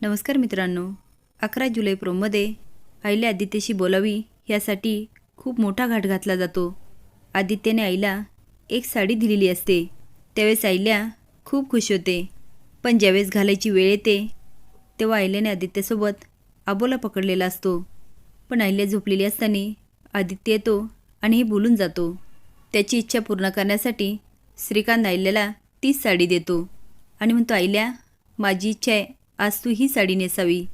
नमस्कार मित्रांनो अकरा जुलै प्रोमध्ये आईला आदित्यशी बोलावी यासाठी खूप मोठा घाट घातला जातो. आदित्यने आईला एक साडी दिलेली असते. त्यावेळेस आईल्या खूप खुश होते. पण ज्यावेळेस घालायची वेळ येते तेव्हा आईल्याने आदित्यसोबत आबोला पकडलेला असतो. पण आईल्या झोपलेली असताना आदित्य येतो आणि हे बोलून जातो. त्याची इच्छा पूर्ण करण्यासाठी श्रीकांत आईल्याला तीच साडी देतो आणि म्हणतो आईल्या माझी इच्छा आहे आज तू ही साडी नेसावी.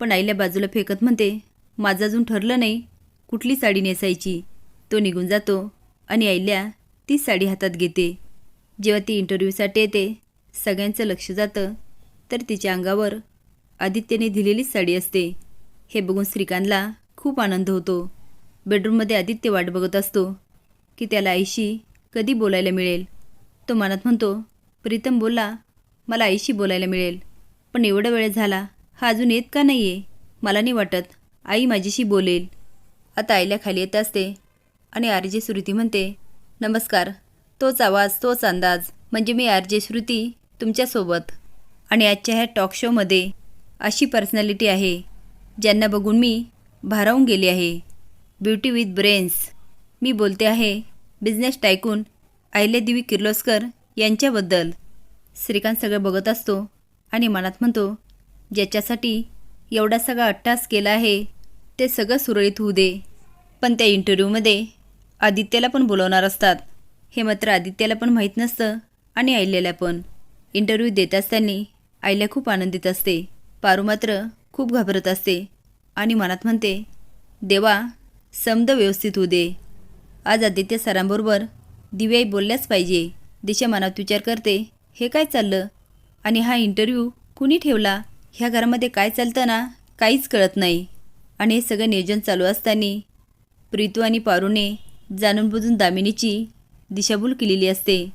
पण आईल्या बाजूला फेकत म्हणते माझं अजून ठरलं नाही कुठली साडी नेसायची? तो निघून जातो आणि आईल्या ती साडी हातात घेते. जेव्हा ती इंटरव्ह्यूसाठी येते सगळ्यांचं लक्ष जातं तर तिच्या अंगावर आदित्यने दिलेलीच साडी असते. हे बघून श्रीकांतला खूप आनंद होतो. बेडरूममध्ये आदित्य वाट बघत असतो की त्याला आईशी कधी बोलायला मिळेल. तो मनात म्हणतो प्रीतम बोला. मला आईशी बोलायला मिळेल. पण एवढा वेळ झाला? हा अजून येत का नाही आहे मला नाही वाटत. आई माझ्याशी बोलेल. आता आईला खाली येत असते. आणि आर जे श्रुती म्हणते नमस्कार. तोच आवाज तोच अंदाज. म्हणजे मी आर जे श्रुती तुमच्यासोबत. आणि आजच्या ह्या टॉक शोमध्ये अशी पर्सनॅलिटी आहे ज्यांना बघून मी भारावून गेले आहे. ब्युटी विथ ब्रेन्स मी बोलते आहे बिझनेस टायकून देवी किर्लोस्कर यांच्याबद्दल. श्रीकांत सगळं बघत असतो. आणि मनात म्हणतो ज्याच्यासाठी एवढा सगळा अट्टास केला आहे ते सगळं सुरळीत होऊ दे. पण त्या इंटरव्ह्यूमध्ये आदित्याला पण बोलवणार असतात. हे मात्र आदित्याला पण माहीत नसतं आणि आईल्याला पण. इंटरव्ह्यू देत असताना आईला खूप आनंदित असते. पारू मात्र खूप घाबरत असते. आणि मनात म्हणते देवा समद व्यवस्थित होऊ दे. आज आदित्य सरांबरोबर दिव्याई बोलल्याच पाहिजे. दिशा मनात विचार करते हे काय चाललं? आणि हा इंटरव्ह्यू कुणी ठेवला? ह्या घरामध्ये काय चालतं ना काहीच कळत नाही. आणि हे सगळं नियोजन चालू असताना प्रीतू आणि पारूने जाणून बुजून दामिनीची दिशाभूल केलेली असते.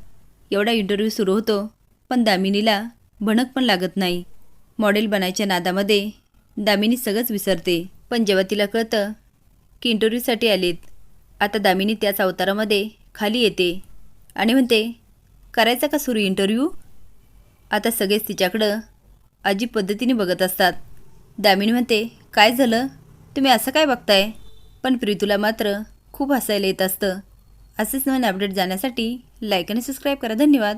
एवढा इंटरव्ह्यू सुरू होतो पण दामिनीला भणक पण लागत नाही. मॉडेल बनायच्या नादामध्ये दामिनी सगळंच विसरते. पण जेव्हा तिला कळतं की इंटरव्ह्यूसाठी आलेत आता दामिनी त्याच अवतारामध्ये खाली येते. आणि म्हणते करायचा का सुरू इंटरव्ह्यू आता सगळेच तिच्याकडं अजीब पद्धतीने बघत असतात. दामिनी म्हणते काय झालं? तुम्ही असं काय बघताय? पण प्रीतूला मात्र खूप हसायला येत असतं. असेच नवीन अपडेट जाण्यासाठी लाईक आणि सबस्क्राईब करा. धन्यवाद.